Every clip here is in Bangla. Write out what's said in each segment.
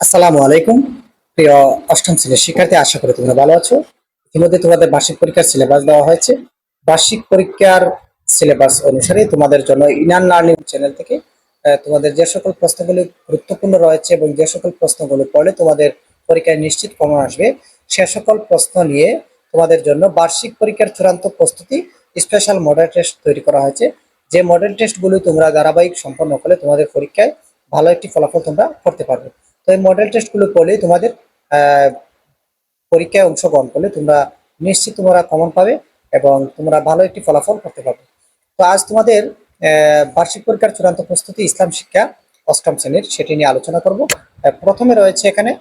আসসালামু আলাইকুম। প্রিয় অষ্টম শ্রেণির শিক্ষার্থী, আশা করি তোমরা ভালো আছো। ইতিমধ্যে তোমাদের বার্ষিক পরীক্ষার সিলেবাস দেওয়া হয়েছে। বার্ষিক পরীক্ষার সিলেবাস অনুসারে তোমাদের জন্য ইনান লার্নিং চ্যানেল থেকে তোমাদের যে সকল প্রশ্নগুলি গুরুত্বপূর্ণ রয়েছে এবং যে সকল প্রশ্নগুলো পড়লে তোমাদের পরীক্ষায় নিশ্চিত কমন আসবে, সে সকল প্রশ্ন নিয়ে তোমাদের জন্য বার্ষিক পরীক্ষার চূড়ান্ত প্রস্তুতি স্পেশাল মডেল টেস্ট তৈরি করা হয়েছে। যে মডেল টেস্টগুলো তোমরা ধারাবাহিক সম্পন্ন করলে তোমাদের পরীক্ষায় ভালো একটি ফলাফল তোমরা করতে পারবে। তো এই মডেল টেস্টগুলো করলে তোমাদের পরীক্ষায় অংশগ্রহণ করলে তোমরা নিশ্চিত তোমরা কমন পাবে এবং তোমরা ভালো একটি ফলাফল করতে পারবে। তো আজ তোমাদের বার্ষিক পরীক্ষার চূড়ান্ত প্রস্তুতি ইসলাম শিক্ষা অষ্টম শ্রেণির সেটি নিয়ে আলোচনা করব। প্রথমে রয়েছে এখানে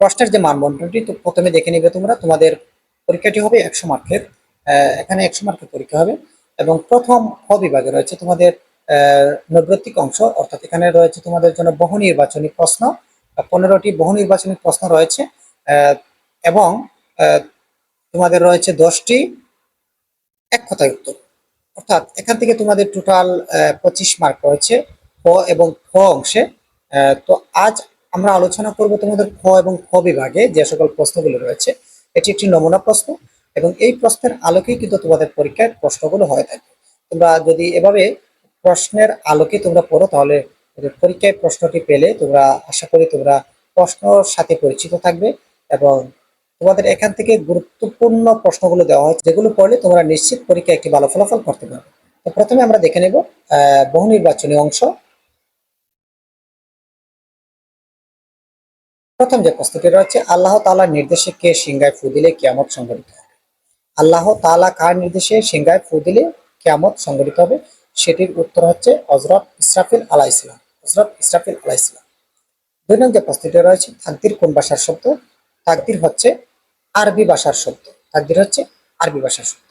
প্রশ্নের যে মানবন্টনটি তো প্রথমে দেখে নিবে তোমরা, তোমাদের পরীক্ষাটি হবে একশো মার্কের এখানে একশো মার্কের পরীক্ষা হবে এবং প্রথম বিভাগে রয়েছে তোমাদের নৈর্ব্যক্তিক অংশ, অর্থাৎ এখানে রয়েছে তোমাদের জন্য বহু নির্বাচনী প্রশ্ন। পনেরোটি বহু নির্বাচনী প্রশ্ন রয়েছে। এবং তোমাদের রয়েছে দশটি এক কথায় উত্তর। অর্থাৎ এখান থেকে তোমাদের টোটাল পঁচিশ মার্ক রয়েছে ক এবং খ অংশে। তো আজ আমরা আলোচনা করব তোমাদের খ এবং খ বিভাগে যে সকল প্রশ্নগুলো রয়েছে। এটি একটি নমুনা প্রশ্ন এবং এই প্রশ্নের আলোকেই কিন্তু তোমাদের পরীক্ষায় প্রশ্নগুলো হয়ে থাকে। তোমরা যদি এভাবে প্রশ্নের আলোকে তোমরা পড়ো, তাহলে পরীক্ষায় প্রশ্নটি পেলে তোমরা, আশা করি তোমরা প্রশ্নর সাথে পরিচিত থাকবে এবং তোমাদের এখান থেকে গুরুত্বপূর্ণ প্রশ্নগুলো দেওয়া হয়, যেগুলো পড়লে তোমরা নিশ্চিত পরীক্ষায় একটি ভালো ফলাফল করতে পারবে। তো প্রথমে আমরা দেখে নেব বহু নির্বাচনী অংশ। প্রথম যে প্রশ্নটি রয়েছে, আল্লাহ তাআলার নির্দেশে কে সিংহায় ফু দিলে কিয়ামত সংঘটিত হবে? আল্লাহ তালা কার নির্দেশে সিংহায় ফু দিলে কিয়ামত সংঘটিত হবে? সেটির উত্তর হচ্ছে হজরত ইসরাফিল আলাহ ইসলাম হজরত ইসরাফিল আলাহ ইসলাম দুই নং যে প্রশ্নটি রয়েছে তাকদির কোন ভাষার শব্দ? তাকদির হচ্ছে আরবি ভাষার শব্দ। তাকদির হচ্ছে আরবি ভাষার শব্দ।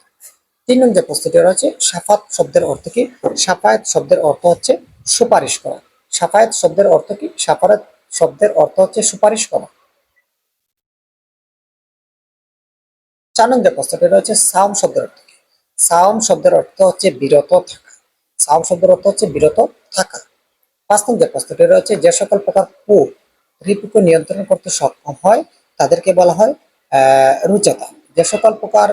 তিন নং যে প্রশ্নটি রয়েছে সাফাত শব্দের অর্থ কি? সাফায়াত শব্দের অর্থ হচ্ছে সুপারিশ করা। সাফায়াত শব্দের অর্থ কি? সাফায়াত শব্দের অর্থ হচ্ছে সুপারিশ করা। চার নং যে প্রশ্নটি রয়েছে সাওম শব্দের অর্থ কি? সাওম শব্দের অর্থ হচ্ছে বিরত থাকা। সাওম শব্দের অর্থ হচ্ছে বিরত থাকা। পাঁচ নং যে প্রশ্নটি রয়েছে, যে সকল প্রকার কু রিপুকে নিয়ন্ত্রণ করতে সক্ষম হয়, তাদেরকে বলা হয় রুচাতা। যে সকল প্রকার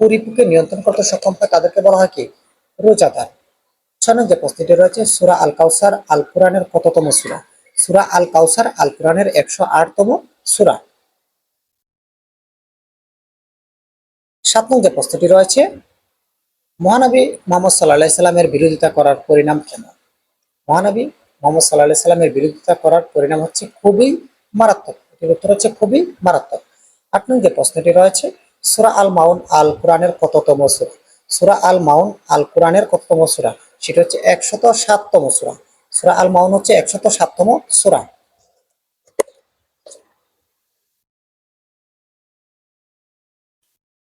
কুরিপুকে নিয়ন্ত্রণ করতে সক্ষম হয়, তাদেরকে বলা হয় কি? রুচাতা। ছয় যে প্রশ্নটি রয়েছে, সুরা আল কাউসার আল কোরআনের কততম সুরা? সুরা আল কাউসার আল কোরআনের একশো আটতম সুরা। সাত নং যে প্রশ্নটি রয়েছে মহানবী মোহাম্মদ সাল্লাহ সাল্লামের বিরোধিতা করার পরিণাম কেমন মহানবী মোহাম্মদ সাল্লাহ সাল্লামের বিরোধিতা করার পরিণাম হচ্ছে খুবই মারাত্মক। এটির উত্তর হচ্ছে খুবই মারাত্মক। আট যে প্রশ্নটি রয়েছে, সুরা আল মাউন আল কোরআনের কততম সুরা? সুরা আল মাউন আল কোরআনের কততম সুরা? সেটা হচ্ছে একশত সাততম সুরা। সুরা আল মাউন হচ্ছে একশত সাততম সুরা।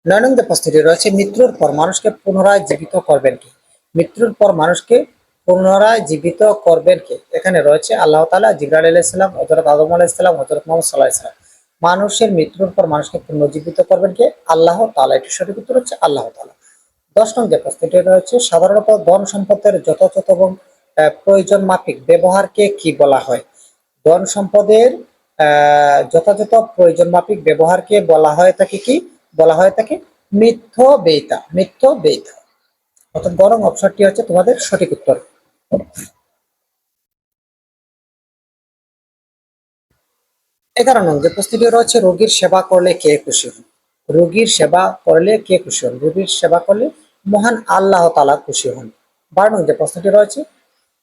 নয় প্রশ্নটি রয়েছে মৃত্যুর পর মানুষকে পুনরায় জীবিত করবেন কি? মৃত্যুর পর মানুষকে পুনরায় জীবিত করবেন কে? এখানে রয়েছে আল্লাহ তালা জিবরাল আলাইসাল্লাম হজরত আদম আলাইসাল্লাম হজরত মোহাম্মদ সাল্লাহ ইসলাম মানুষের মৃত্যুর পর মানুষকে পুনর্জীবিত করবেন কে? আল্লাহ তালা এটি সঠিক উত্তর হচ্ছে আল্লাহ তালা দশ নং যে প্রশ্নটি রয়েছে, সাধারণত ধন সম্পদের যথাযথ এবং প্রয়োজন মাফিক ব্যবহারকে কি বলা হয়? ধন সম্পদের যথাযথ প্রয়োজন মাফিক ব্যবহারকে বলা হয় তাকে কি? বলা হয় তাকে মিথ্য বেইতা মিথ্য বেইতা। অর্থাৎ বরং অপশনটি হচ্ছে তোমাদের সঠিক উত্তর। এগারো নং যে প্রশ্নটি রয়েছে রোগীর সেবা করলে কে খুশি? হন রোগীর সেবা করলে কে খুশি হন? রোগীর সেবা করলে মহান আল্লাহ তালা খুশি হন। বারো নং যে প্রশ্নটি রয়েছে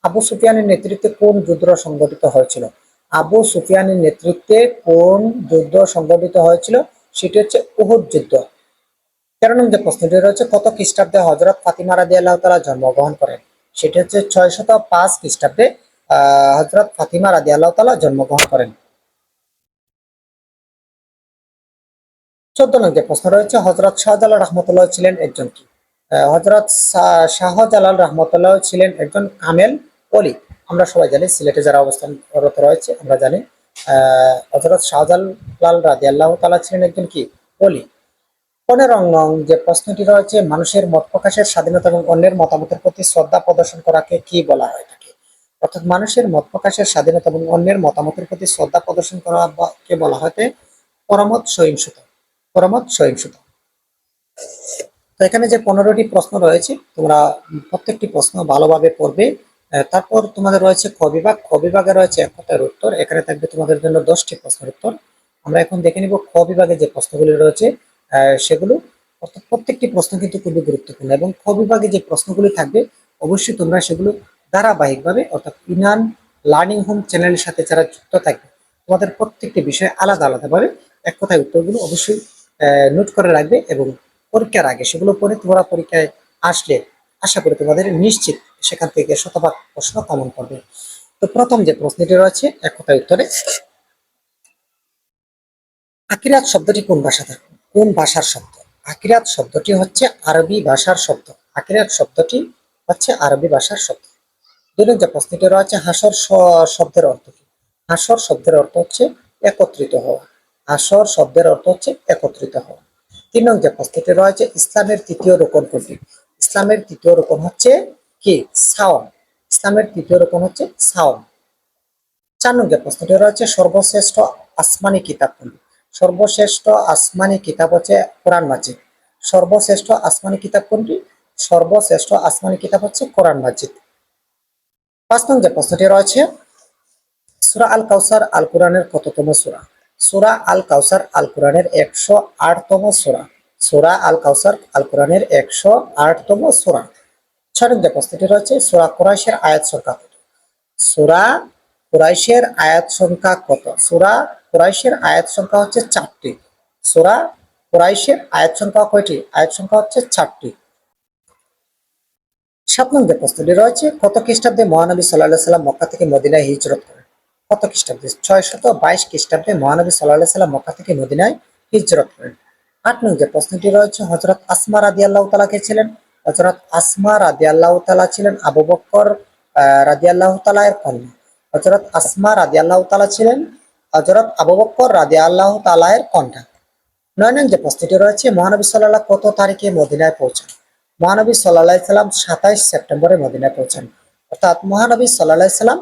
আবু সুফিয়ানের নেতৃত্বে কোন যুদ্ধ সংগঠিত হয়েছিল? আবু সুফিয়ানের নেতৃত্বে কোন যুদ্ধ সংগঠিত হয়েছিল? সেটি হচ্ছে উহুদ যুদ্ধ। তেরো নং যে প্রশ্নটি রয়েছে? কত খ্রিস্টাব্দে হজরত ফাতিমা রাদি আল্লাহ তালা জন্মগ্রহণ করেন। সেটি হচ্ছে ছয় শত পাঁচ খ্রিস্টাব্দে হজরত ফাতিমা রাদি আল্লাহ তালা জন্মগ্রহণ করেন। চোদ্দ নং যে প্রশ্ন রয়েছে হজরত শাহজালাল রহমতুল্লাহ ছিলেন একজন কি? হজরত শাহজালাল রহমতুল্লাহ ছিলেন একজন কামেল অলি আমরা সবাই জানি সিলেটে যারা অবস্থানরত রয়েছে, আমরা জানি হজরত শাহজালাল রাজি আল্লাহ তালা ছিলেন একজন কি? অলি পনেরো নং যে প্রশ্নটি রয়েছে, মানুষের মত প্রকাশের স্বাধীনতা এবং অন্যের মতামতের প্রতি শ্রদ্ধা প্রদর্শন করাকে কি বলা হয় থাকে অর্থাৎ মানুষের মত প্রকাশের স্বাধীনতা এবং অন্যের মতামতের প্রতি শ্রদ্ধা প্রদর্শন করা কে বলা হয় পরমত সহিংসতা। পরমত সহিংসতা। তো এখানে যে পনেরোটি প্রশ্ন রয়েছে, তোমরা প্রত্যেকটি প্রশ্ন ভালোভাবে পড়বে। তারপর তোমাদের রয়েছে খ বিভাগ। বিভাগে রয়েছে এক কথার উত্তর। এখানে থাকবে তোমাদের জন্য দশটি প্রশ্নের উত্তর। আমরা এখন দেখে নিব খ বিভাগে যে প্রশ্নগুলি রয়েছে সেগুলো। অর্থাৎ প্রত্যেকটি প্রশ্ন কিন্তু খুবই গুরুত্বপূর্ণ এবং খ বিভাগে যে প্রশ্নগুলি থাকবে, অবশ্যই তোমরা সেগুলো ধারাবাহিকভাবে, অর্থাৎ ইনান লার্নিং হোম চ্যানেলের সাথে যারা যুক্ত থাকবে, তোমাদের প্রত্যেকটি বিষয়ে আলাদা আলাদাভাবে এক কথায় উত্তরগুলো অবশ্যই নোট করে রাখবে এবং পরীক্ষার আগে সেগুলো পরে তোমরা পরীক্ষায় আসলে আশা করি তোমাদের নিশ্চিত সেখান থেকে শতভাগ প্রশ্ন কমন করবে। তো প্রথম যে প্রশ্নটি রয়েছে, এক কথায় উত্তরে, আকিরাত শব্দটি কোন ভাষা থেকে কোন ভাষার শব্দ? আকিরাত শব্দটি হচ্ছে আরবি ভাষার শব্দ। আকিরাত শব্দটি হচ্ছে আরবি ভাষার শব্দ। দুই নম্বর প্রশ্নটি রয়েছে, হাসর শব্দের অর্থ কি? হাসর শব্দের অর্থ হচ্ছে একত্রিত হওয়া। হাসর শব্দের অর্থ হচ্ছে একত্রিত হওয়া। তিন নম্বর যে প্রশ্নটি রয়েছে, ইসলামের তৃতীয় রোকন কোনটি? ইসলামের তৃতীয় রোকন হচ্ছে কি? সাওম। ইসলামের তৃতীয় রোকন হচ্ছে সাওম। চার নম্বর প্রশ্নটি রয়েছে, সর্বশ্রেষ্ঠ আসমানি কিতাব কোনটি? সর্বশ্রেষ্ঠ আসমানি কিতাব হচ্ছে কোরআন মাজিদ। সর্বশ্রেষ্ঠ আসমানি কিতাব কোনটি? সর্বশ্রেষ্ঠ আসমানি কিতাব হচ্ছে কোরআন মাজিদ। পাঁচ নং প্রশ্নটি রয়েছে, সুরা আল কাউসার আল কোরআনের কততম সুরা? সুরা আল কাউসার আল কোরআনের একশো আটতম সুরা। সুরা আল কাউসার আল কোরআনের একশো আটতম সুরা। নং যে প্রশ্নটি রয়েছে সুরা কোরাইশের আয়াত সংখ্যা কত? সুরা কুরাইশের আয়াত সংখ্যা কত? সুরা কুরাইশের আয়াত সংখ্যা হচ্ছে চারটি। সুরা কুরাইশের আয়াত সংখ্যা কয়টি? আয়াত সংখ্যা হচ্ছে চারটি। সাত নং যে প্রশ্নটি রয়েছে, কত খ্রিস্টাব্দে মহানবী সাল্লাহ সাল্লাম মক্কা থেকে মদিনায় হিজরত করেন? কত খ্রিস্টাব্দে? ছয় শত বাইশ খ্রিস্টাব্দে মহানবী সাল্লাহ সাল্লাম মক্কা থেকে মদিনায় হিজরত করেন। আট নং যে প্রশ্নটি রয়েছে হজরত আসমা রাদি আল্লাহ তালা কে ছিলেন হজরত আসমা রাদি আল্লাহ তালা ছিলেন, আবু বক্কর রাদি আল্লাহ তালা এর কন্যা। হজরত আসমা রাদি আল্লাহ তালা ছিলেন হজরত আবু বক্কর রাদি আল্লাহ তালা এর কন্যা। নয় নং যে প্রশ্নটি রয়েছে, মহানবী সাল্লাহ কত তারিখে মদিনায় পৌঁছান? মহানবী সাল্লাহ সাল্লাম সাতাইশ সেপ্টেম্বরে মদিনায় পৌঁছান। অর্থাৎ মহানবী সাল্লাহ সাল্লাম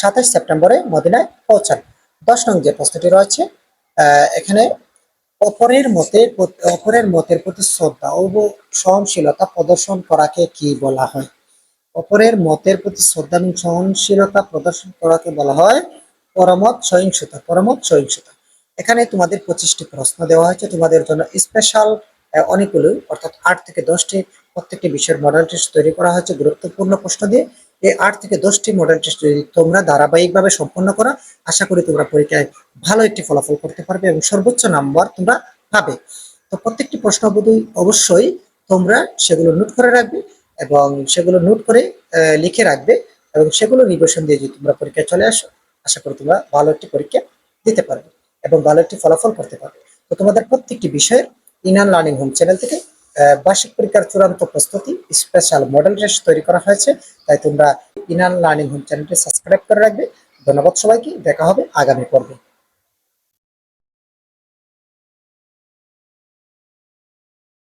সাতাইশ সেপ্টেম্বরে মদিনায় পৌঁছান। দশ নং যে প্রশ্নটি রয়েছে এখানে অপরের মতে অপরের মতের প্রতি শ্রদ্ধা ও সহনশীলতা প্রদর্শন করাকে কি বলা হয়? অপরের মতের প্রতি শ্রদ্ধা এবং সহনশীলতা প্রদর্শন করাকে বলা হয় পরমত সহিংসতা পরমত সহিংসতা। এখানে তোমাদের পঁচিশটি প্রশ্ন দেওয়া হয়েছে। তোমাদের জন্য স্পেশাল অনেকগুলো, অর্থাৎ আট থেকে দশটি প্রত্যেকটি বিষয়ের মডেল টেস্ট তৈরি করা হয়েছে। গুরুত্বপূর্ণ প্রশ্ন দিয়ে এই আট থেকে দশটি মডেল টেস্ট যদি তোমরা ধারাবাহিকভাবে সম্পন্ন করা, আশা করি তোমরা পরীক্ষায় ভালো একটি ফলাফল করতে পারবে এবং সর্বোচ্চ নাম্বার তোমরা পাবে। তো প্রত্যেকটি প্রশ্ন অবশ্যই তোমরা সেগুলো নোট করে রাখবে এবং সেগুলো নোট করে লিখে রাখবে এবং সেগুলো রিভিশন দিয়ে যদি তোমরা পরীক্ষায় চলে আসো, আশা করি তোমরা ভালো একটি পরীক্ষা দিতে পারবে এবং ভালো একটি ফলাফল করতে পারবে। তো তোমাদের প্রত্যেকটি বিষয়ের ইনান লার্নিং হোম চ্যানেল থেকে বার্ষিক পরীক্ষার চূড়ান্ত প্রস্তুতি স্পেশাল মডেল টেস্ট তৈরি করা হয়েছে। তাই তোমরা ইনান লার্নিং হোম চ্যানেলটি সাবস্ক্রাইব করে রাখবে। ধন্যবাদ সবাইকে। দেখা হবে আগামী পর্বে।